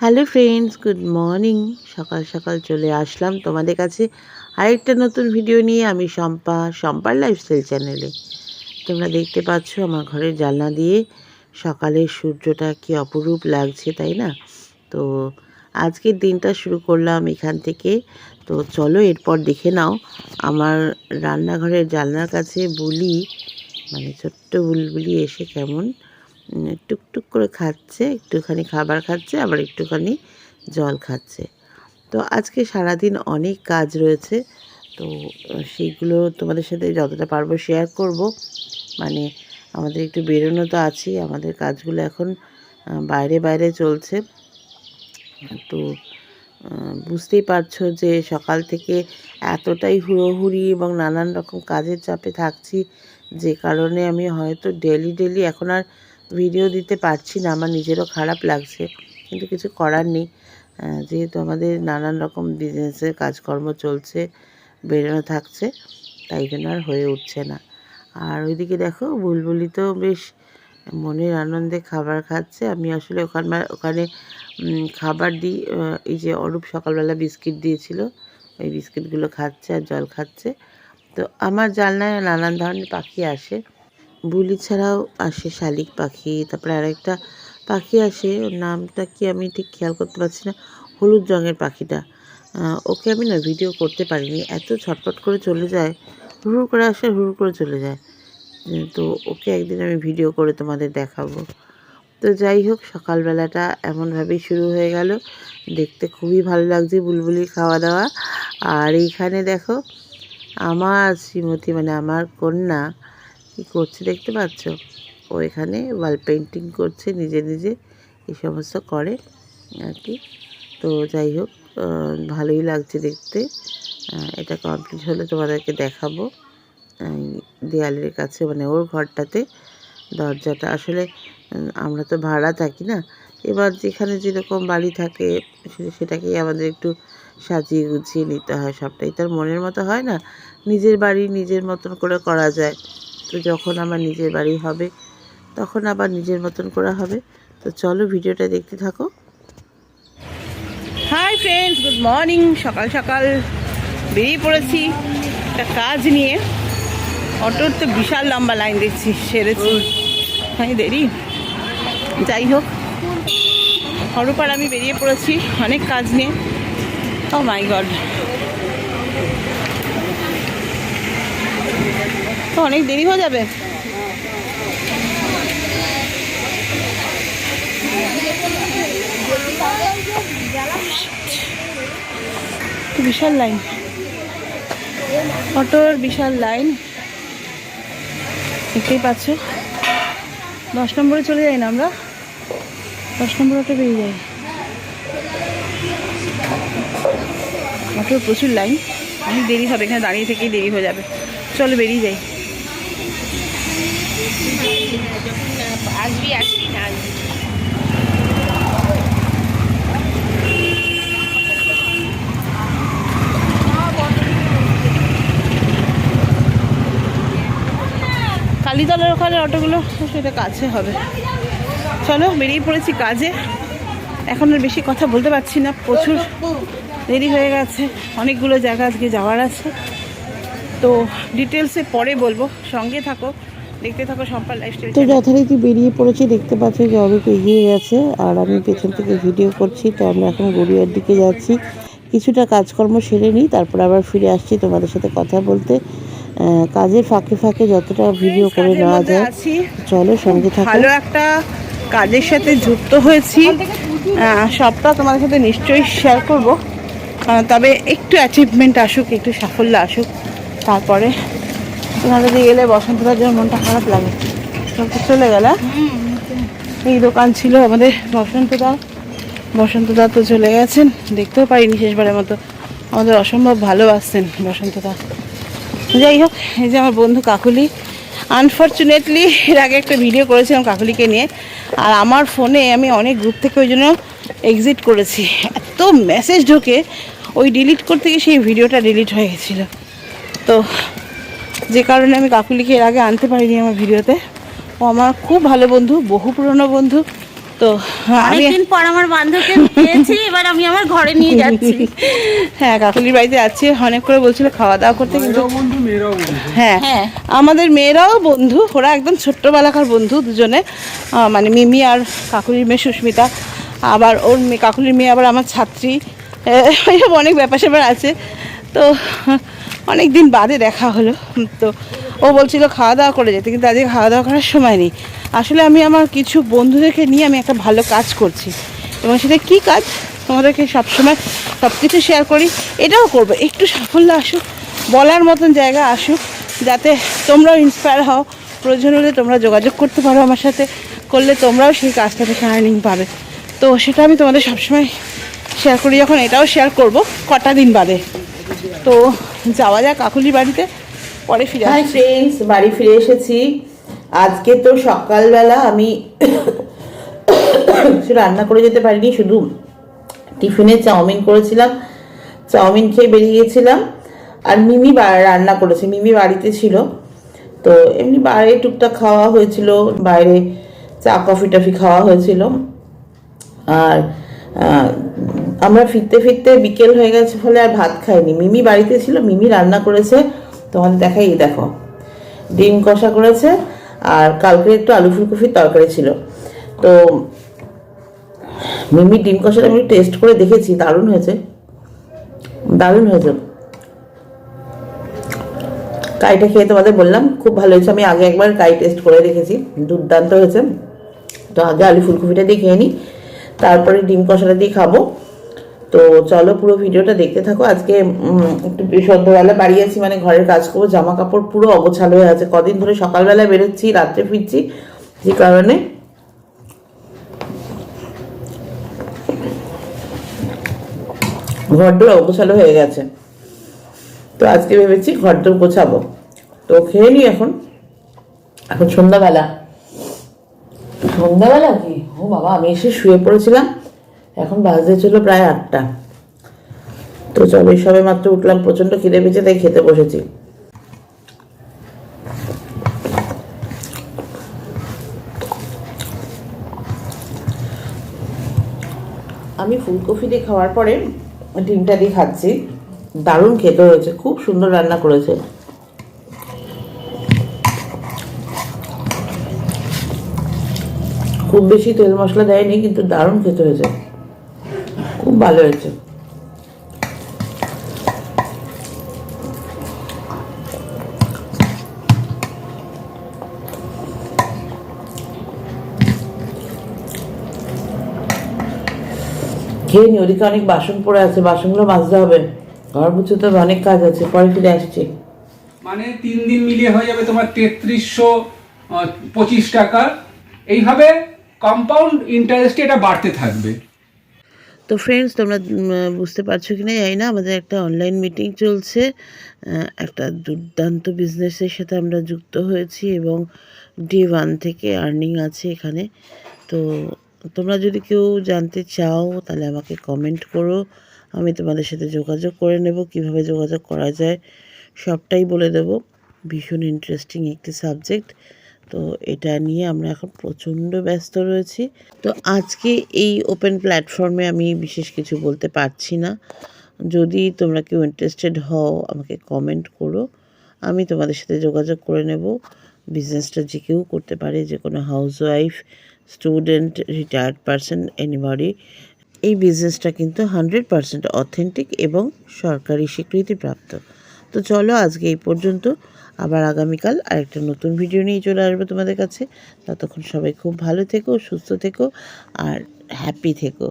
Hello friends good morning সকাল সকাল চলে আসলাম তোমাদের কাছে আরেকটা নতুন ভিডিও নিয়ে আমি শম্পা, শম্পার লাইফস্টাইল চ্যানেলে তোমরা দেখতে পাচ্ছ আমার ঘরের জানলা দিয়ে সকালের সূর্যটা কি অপরূপ লাগছে, তাই না? তো আজকের দিনটা শুরু করলাম এখান থেকে। তো চলো এরপর দেখে নাও আমার রান্নাঘরের জানলার কাছে বুলি মানে ছোট্ট বুলবুলি এসে কেমন টুকটুক করে খাচ্ছে, একটুখানি খাবার খাচ্ছে, আবার একটুখানি জল খাচ্ছে। তো আজকে সারাদিন অনেক কাজ রয়েছে, তো সেইগুলো তোমাদের সাথে যতটা পারব শেয়ার করব। মানে আমাদের একটু বেরোনো তো আছেই, আমাদের কাজগুলো এখন বাইরে বাইরে চলছে। তো বুঝতেই পারছ যে সকাল থেকে এতটাই হুড়োহুড়ি এবং নানান রকম কাজের চাপে থাকছি, যে কারণে আমি হয়তো ডেলি ডেলি এখন আর ভিডিও দিতে পারছি না, আমার নিজেরও খারাপ লাগছে, কিন্তু কিছু করার নেই। যেহেতু আমাদের নানান রকম বিজনেসের কাজকর্ম চলছে, বেরোনো থাকছে, তাই জন্য আর হয়ে উঠছে না। আর ওইদিকে দেখো, বুলবুলি তো বেশ মনের আনন্দে খাবার খাচ্ছে। আমি আসলে ওখানে ওখানে খাবার দিই এই যে অরূপ সকালবেলা বিস্কিট দিয়েছিল, ওই বিস্কিটগুলো খাচ্ছে আর জল খাচ্ছে। তো আমার জানলায় নানান ধরনের পাখি আসে বুলি ছাড়াও আসে শালিক পাখি, তারপরে আরেকটা পাখি আসে, ওর নামটা কি আমি ঠিক খেয়াল করতে পারছি না, হলুদ রঙের পাখিটা। ওকে আমি না ভিডিও করতে পারিনি, এত ছটপট করে চলে যায় হুড় করে আসে হুড় করে চলে যায়। তো ওকে একদিন আমি ভিডিও করে তোমাদের দেখাবো। তো যাই হোক, সকালবেলাটা এমনভাবেই শুরু হয়ে গেল। দেখতে খুবই ভালো লাগছে বুলবুলির খাওয়া দাওয়া। আর এইখানে দেখো, আমার শ্রীমতী মানে আমার কন্যা কি করছে দেখতে পাচ্ছ? ও এখানে ওয়াল পেন্টিং করছে, নিজে নিজে এই সমস্ত করে আর কি। তো যাই হোক ভালোই লাগছে দেখতে। এটা কমপ্লিট হলে তোমাদেরকে দেখাবো। দেয়ালের কাছে মানে ওর ঘরটাতে দরজাটা। আসলে আমরা তো ভাড়া থাকি না। এবার যেখানে যেরকম বাড়ি থাকে সেটাকেই আমাদের একটু সাজিয়ে গুছিয়ে নিতে হয়। সবটাই তার মনের মতো হয় না। নিজের বাড়ি নিজের মতন করে করা যায়। তো যখন আমার নিজের বাড়ি হবে, তখন আবার নিজের মতন করা হবে। তো চলো ভিডিওটা দেখতে থাকো। হাই ফ্রেন্ডস গুড মর্নিং সকাল সকাল বেরিয়ে পড়েছি একটা কাজ নিয়ে। অটোর তো বিশাল লম্বা লাইন দেখছি, সেরেছি। হ্যাঁ দেরি। যাই হোক হরপার আমি বেরিয়ে পড়েছি অনেক কাজ নিয়ে। ও মাই গড তো অনেক দেরি হয়ে যাবে? বিশাল লাইন। অটোর বিশাল লাইন। দেখতেই পাচ্ছ। দশ নম্বরে চলে যাই না আমরা? দশ নম্বর অটো পেয়ে যাই। অটোর প্রচুর লাইন। অনেক দেরি হবে এখানে দাঁড়িয়ে থেকেই দেরি হয়ে যাবে। চলো বেরিয়ে যাই। আসবি আসবি না আসবি? কালীতলার ওখানে অটোগুলো সেটা কাছে হবে। চলো বেরিয়ে পড়েছি কাজে। এখন আর বেশি কথা বলতে পারছি না প্রচুর। দেরি হয়ে গেছে। অনেকগুলো জায়গা আজকে যাওয়ার আছে। তো ডিটেলসে পরে বলব। সঙ্গে থাকো। দেখতে থাকো সম্পাল লাইফস্টাইল তো যথারীতি বেরিয়ে পড়েছি দেখতে পাচ্ছি যে অরূপ এগিয়ে গেছে। আর আমি পেছন থেকে ভিডিও করছি তো আমরা এখন গড়িয়ার দিকে যাচ্ছি। কিছুটা কাজকর্ম সেরে নিই তারপর আবার ফিরে আসছি তোমাদের সাথে কথা বলতে। কাজের ফাঁকে ফাঁকে যতটা ভিডিও করে নেওয়া যায় চলো সঙ্গে থাকো। ভালো একটা কাজের সাথে যুক্ত হয়েছি। সবটা তোমাদের সাথে নিশ্চয়ই শেয়ার করব। তবে একটু অ্যাচিভমেন্ট আসুক, একটু সাফল্য আসুক, তারপরে তোমাদের দিয়ে গেলে বসন্তটার জন্য মনটা খারাপ লাগে। চলে গেল হ্যাঁ? এই দোকান ছিল আমাদের বসন্তদা। বসন্তদা তো চলে গেছেন, দেখতেও পারিনি শেষবারের মতো। আমাদের অসম্ভব ভালোবাসতেন বসন্তদা। যাই হোক, এই যে আমার বন্ধু কাকুলি। আনফর্চুনেটলি এর আগে একটা ভিডিও করেছিলাম কাকুলিকে নিয়ে। আর আমার ফোনে আমি অনেক গ্রুপ থেকে ওই জন্য এক্সিট করেছি। এত মেসেজ ঢোকে ওই ডিলিট করতে গিয়ে সেই ভিডিওটা ডিলিট হয়ে গেছিল। তো যে কারণে আমি কাকুলিকে এর আগে আনতে পারিনি আমার ভিডিওতে। ও আমার খুব ভালো বন্ধু বহু পুরনো বন্ধু। তো হ্যাঁ, অনেকদিন পর আমার বান্ধবকে পেয়েছি এবার আমি আমার ঘরে নিয়ে যাচ্ছি। হ্যাঁ কাকুলির বাড়িতে আছি অনেক করে বলছিল খাওয়া দাওয়া করতে কিন্তু হ্যাঁ হ্যাঁ। আমাদের মেয়েরাও বন্ধু ওরা একদম ছোট্টবেলাকার বন্ধু দুজনে। মানে মিমি আর কাকুলির মেয়ে সুস্মিতা আবার ওর মেয়ে কাকুলির মেয়ে আবার আমার ছাত্রী। এইসব অনেক ব্যাপার স্যাপার আছে। তো অনেক দিন বাদে দেখা হলো। তো, ও বলছিল খাওয়া দাওয়া করে যেতে, কিন্তু আজকে খাওয়া দাওয়া করার সময় নেই। আসলে আমি আমার কিছু বন্ধুদেরকে নিয়ে আমি একটা ভালো কাজ করছি। এবং সেটা কী কাজ? তোমাদেরকে সবসময় সব কিছু শেয়ার করি, এটাও করব। একটু সাফল্য আসুক, বলার মতন জায়গা আসুক, যাতে তোমরাও ইন্সপায়ার হও। প্রয়োজন হলে তোমরা যোগাযোগ করতে পারো আমার সাথে, করলে তোমরাও সেই কাজটা থেকে আর্নিং পাবে। তো, সেটা আমি তোমাদের সবসময় শেয়ার করি যখন এটাও শেয়ার করব কটা দিন বাদে। তো যাওয়া যাক কাকুলি বাড়িতে পরে ফিরে হাই। ফ্রেন্ডস বাড়ি ফিরে এসেছি। আজকে তো সকালবেলা আমি রান্না করে যেতে পারিনি শুধু টিফিনে চাউমিন করেছিলাম। চাউমিন খেয়ে বেরিয়ে গেছিলাম। আর মিমি রান্না করেছে মিমি বাড়িতে ছিল। তো এমনি বাইরে টুকটাক খাওয়া হয়েছিল বাইরে চা কফি টফি খাওয়া হয়েছিল। আর আমরা ফিরতে ফিরতে বিকেল হয়ে গেছে ফলে আর ভাত খাইনি। মিমি বাড়িতে ছিল, মিমি রান্না করেছে। তোমাদের দেখাই, এই দেখো, ডিম কষা করেছে আর কালকে একটু আলু ফুলকপির তরকারি ছিল। তো মিমি ডিম কষাটা আমি টেস্ট করে দেখেছি, দারুণ হয়েছে। দারুণ হয়েছে। কাইটা খেয়ে তোমাদের বললাম, খুব ভালো হয়েছে। আমি আগে একবার কাই টেস্ট করে দেখেছি, দুর্দান্ত হয়েছে। তো আগে আলু ফুলকপিটা দিয়ে খেয়ে নিই তারপরে ডিম কষাটা দিয়ে খাব। তো চলো পুরো ভিডিওটা দেখতে থাকো। আজকে একটু সন্ধ্যাবেলা বাড়ি আছি মানে ঘরের কাজ করব। জামা কাপড় পুরো অগোছাল হয়ে আছে। কদিন ধরে সকালবেলা বেরোচ্ছি, রাত্রে ফিরছি, যে কারণে ঘরদোর অগোছালো হয়ে গেছে। তো আজকে ভেবেছি ঘরদোর গোছাবো। তো খেয়ে নি এখন। এখন সন্ধ্যাবেলা। সন্ধ্যাবেলা কি? ও বাবা, আমি এসে শুয়ে পড়েছিলাম। এখন বাজতে ছিল প্রায় আটটা। তো এই সবে মাত্র উঠলাম, প্রচণ্ড খিদে পেয়েছে, তাই খেতে বসেছি। আমি ফুলকপি দিয়ে খাওয়ার পরে ডিমটা দিয়ে খাচ্ছি। দারুণ খেতে হয়েছে, খুব সুন্দর রান্না করেছে। খুব বেশি তেল মশলা দেয়নি, কিন্তু দারুণ খেতে হয়েছে। খুব ভালো হয়েছে। খেয়ে নি ওদিকে অনেক বাসন পড়ে আছে, বাসনগুলো মাজতে হবে। ঘর মুছতে হবে অনেক কাজ আছে, পরে ফিরে আসছি। মানে তিন দিন মিলিয়ে হয়ে যাবে তোমার তেত্রিশশো পঁচিশ টাকা। এইভাবে কম্পাউন্ড ইন্টারেস্টে এটা বাড়তে থাকবে। তো ফ্রেন্ডস তোমরা বুঝতে পারছ কি না জানি না, আমাদের একটা অনলাইন মিটিং চলছে একটা দুর্দান্ত বিজনেসের সাথে আমরা যুক্ত হয়েছি এবং ডে ওয়ান থেকে আর্নিং আছে এখানে। তো তোমরা যদি কেউ জানতে চাও, তাহলে আমাকে কমেন্ট করো, আমি তোমাদের সাথে যোগাযোগ করে নেব, কীভাবে যোগাযোগ করা যায়, সবটাই বলে দেব। ভীষণ ইন্টারেস্টিং একটি সাবজেক্ট তো এটা নিয়ে আমরা এখন প্রচণ্ড ব্যস্ত রয়েছি। তো আজকে এই ওপেন প্ল্যাটফর্মে আমি বিশেষ কিছু বলতে পারছি না। যদি তোমরা কেউ ইন্টারেস্টেড হও, আমাকে কমেন্ট করো। আমি তোমাদের সাথে যোগাযোগ করে নেব। বিজনেসটা যে কেউ করতে পারে, যে কোনো housewife student retired person anybody এই বিজনেসটা কিন্তু হান্ড্রেড পারসেন্ট অথেন্টিক এবং সরকারি স্বীকৃতিপ্রাপ্ত। তো চলো আজকে এই পর্যন্ত। আবার আগামীকাল আরেকটা নতুন ভিডিও নিয়ে চলে আসব তোমাদের কাছে। ততক্ষণ সবাই খুব ভালো থেকো, সুস্থ থেকো আর হ্যাপি থেকো।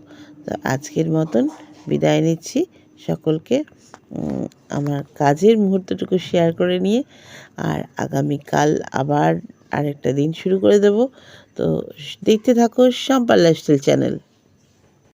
তো আজকের মতন বিদায় নিচ্ছি সকলকে। আমার কাজের মুহূর্তটুকু শেয়ার করে নিয়ে আর আগামীকাল আবার আরেকটা দিন শুরু করে দেব। তো দেখতে থাকো সম্পাল লাইফস্টাইল চ্যানেল